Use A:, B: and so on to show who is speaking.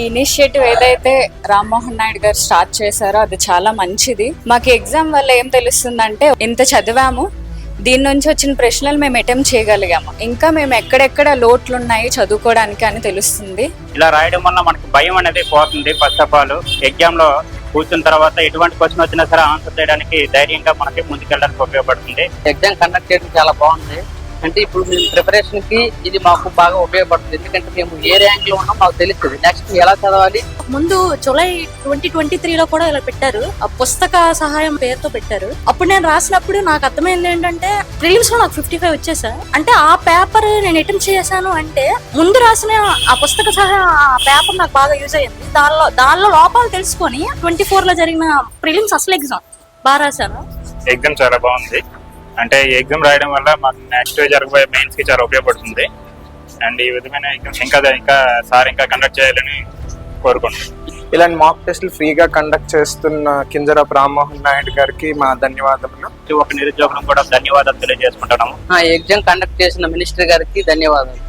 A: Initiative ఏదైతే రామ్మోహన్ నాయుడు గారు start చేశారో అది చాలా మంచిది. మాకు ఎగ్జామ్ వల్ల ఏం తెలుస్తుందంటే ఇంత చదివాము దీని నుంచి వచ్చిన ప్రశ్నలు మేము అటెంప్ట్ చేయగలిగాము. ఇంకా మేము ఎక్కడెక్కడ లోట్లు ఉన్నాయి చదువుకోవడానికి అని తెలుస్తుంది.
B: ఇలా రాయడం వల్ల మనకి భయం అనేది పోతుంది. ఫస్ట్ ఆఫ్ ఆల్ ఎగ్జామ్లో కూర్చున్న తర్వాత ఎటువంటి క్వశ్చన్ వచ్చినా సరే ఆన్సర్ చేయడానికి ధైర్యంగా మనకి ముందుకెళ్ళడానికి ఉపయోగపడుతుంది.
C: ఎగ్జామ్ కండక్ట్ చేయడం చాలా బాగుంది. అంటే ఇప్పుడు మేము ప్రిపరేషన్కి ఇది మాకు బాగా ఉపయోగపడుతుంది. ఎందుకంటే మేము ఏ ర్యాంక్లో ఉన్నాం మాకు తెలుస్తుంది. నెక్స్ట్ ఎలా చదవాలి?
D: ముందు జూలై ట్వంటీ ట్వంటీ త్రీలో కూడా ఇలా పెట్టారు. ఆ పుస్తక సహాయం పేరుతో పెట్టారు. అప్పుడు నేను రాసినప్పుడు నాకు అర్థమైంది ఏంటంటే ప్రిలిమ్స్లో నాకు ఫిఫ్టీ ఫైవ్ వచ్చేసా అంటే ఆ పేపర్ నేను అటెంప్ట్ చేశాను అంటే ముందు రాసిన ఆ పుస్తక సహాయం ఆ పేపర్ నాకు బాగా యూజ్ అయ్యింది. దానిలో దానిలో లోపాలు తెలుసుకొని ట్వంటీ ఫోర్లో జరిగిన ప్రిలిమ్స్ అసలు ఎగ్జామ్ బాగా రాశాను.
E: ఎగ్జామ్ చాలా బాగుంది. అంటే ఈ ఎగ్జామ్ రాయడం వల్ల మాకు నెక్స్ట్ జరగబోయే మెయిన్స్కి చాలా ఉపయోగపడుతుంది. అండ్ ఈ విధమైన ఎగ్జామ్స్ ఇంకా ఇంకా సార్ ఇంకా కండక్ట్ చేయాలని కోరుకుంటున్నాను
F: ఇలాంటి మాక్ టెస్ట్లు ఫ్రీగా కండక్ట్ చేస్తున్న కింజరాపు రామ్మోహన్ నాయుడు గారికి మా ధన్యవాదములు.
B: ప్రతి ఒక్క నిరుద్యోగులకు కూడా ధన్యవాదాలు తెలియజేసుకుంటున్నాము.
C: ఆ ఎగ్జామ్ కండక్ట్ చేసిన మినిస్టర్ గారికి ధన్యవాదాలు.